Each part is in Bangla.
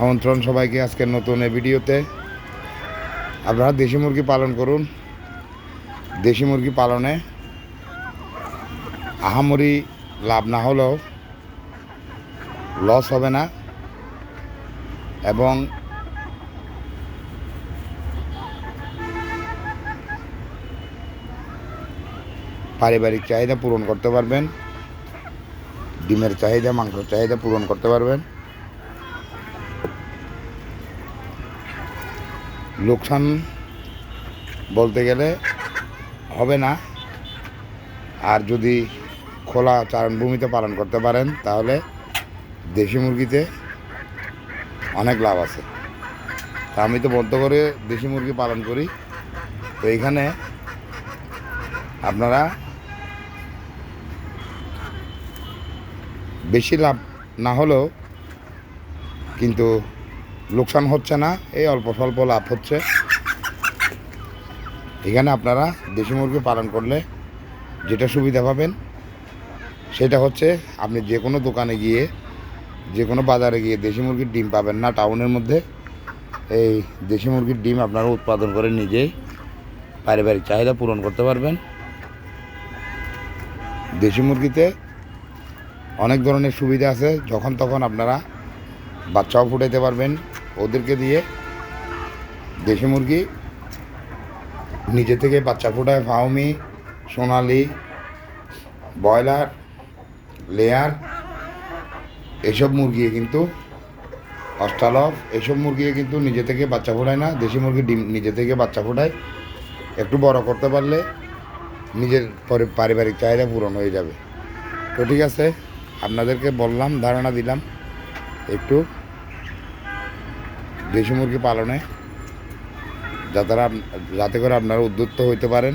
আমন্ত্রণ সবাইকে আজকের নতুন এই ভিডিওতে। আপনারা দেশি মুরগি পালন করুন। দেশি মুরগি পালনে আহামরি লাভ না হলেও লস হবে না। এবং পারিবারিক চাহিদা পূরণ করতে পারবেন। ডিমের চাহিদা, মাংসের চাহিদা পূরণ করতে পারবেন। লোকসান বলতে গেলে হবে না। আর যদি খোলা চারণভূমিতে পালন করতে পারেন, তাহলে দেশি মুরগিতে অনেক লাভ আছে। তা আমি তো বন্ধ করে দেশি মুরগি পালন করি। তো এইখানে আপনারা বেশি লাভ না হলেও কিন্তু লোকসান হচ্ছে না, এই অল্প স্বল্প লাভ হচ্ছে। এখানে আপনারা দেশি মুরগি পালন করলে যেটা সুবিধা পাবেন, সেটা হচ্ছে আপনি যে কোনো দোকানে গিয়ে, যে কোনো বাজারে গিয়ে দেশি মুরগির ডিম পাবেন না, টাউনের মধ্যে। এই দেশি মুরগির ডিম আপনারা উৎপাদন করে নিজেই পারিবারিক চাহিদা পূরণ করতে পারবেন। দেশি মুরগিতে অনেক ধরনের সুবিধা আছে, যখন তখন আপনারা বাচ্চাও ফুটাইতে পারবেন ওদেরকে দিয়ে দেশি মুরগি, নিজে থেকে বাচ্চা ফোটায়, ফাউমি, সোনালি, ব্রয়লার, লেয়ার, এসব মুরগি কিন্তু অস্ট্রালভ এসব মুরগি কিন্তু নিজে থেকে বাচ্চা ফোটায় না, দেশি মুরগি ডিম নিজে থেকে বাচ্চা ফোটায়। একটু বড় করতে পারলে নিজের পরে পারিবারিক চাহিদা পূরণ হয়ে যাবে। তো ঠিক আছে, আপনাদেরকে বললাম, ধারণা দিলাম, একটু দেশি মুরগি পালনে যাতে যাতে করে আপনারা উদ্যুক্ত হইতে পারেন।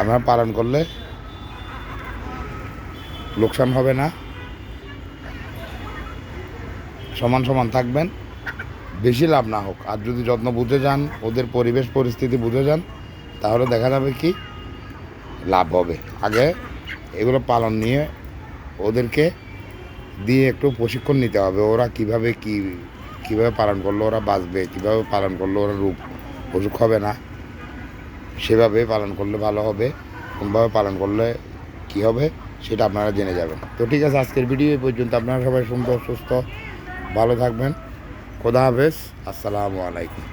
আপনারা পালন করলে লোকসান হবে না। সমান সমান থাকবেন। বেশি লাভ না হোক। আর যদি যত্ন বুঝে যান, ওদের পরিবেশ পরিস্থিতি বুঝে যান, তাহলে দেখা যাবে কি লাভ হবে। আগে এগুলো পালন নিয়ে ওদেরকে দিয়ে একটু প্রশিক্ষণ নিতে হবে, ওরা কীভাবে কি, কীভাবে পালন করলে, ওরা বাঁচবে, কীভাবে পালন করলে, ওরা রোগ অসুখ হবে না, সেভাবে পালন করলে ভালো হবে, কোনভাবে পালন করলে কি হবে, সেটা আপনারা জেনে যাবেন। তো ঠিক আছে, আজকের ভিডিও এই পর্যন্ত, আপনারা সবাই সুন্দর, সুস্থ, ভালো থাকবেন, খোদা হাফেজ, আসসালামু আলাইকুম।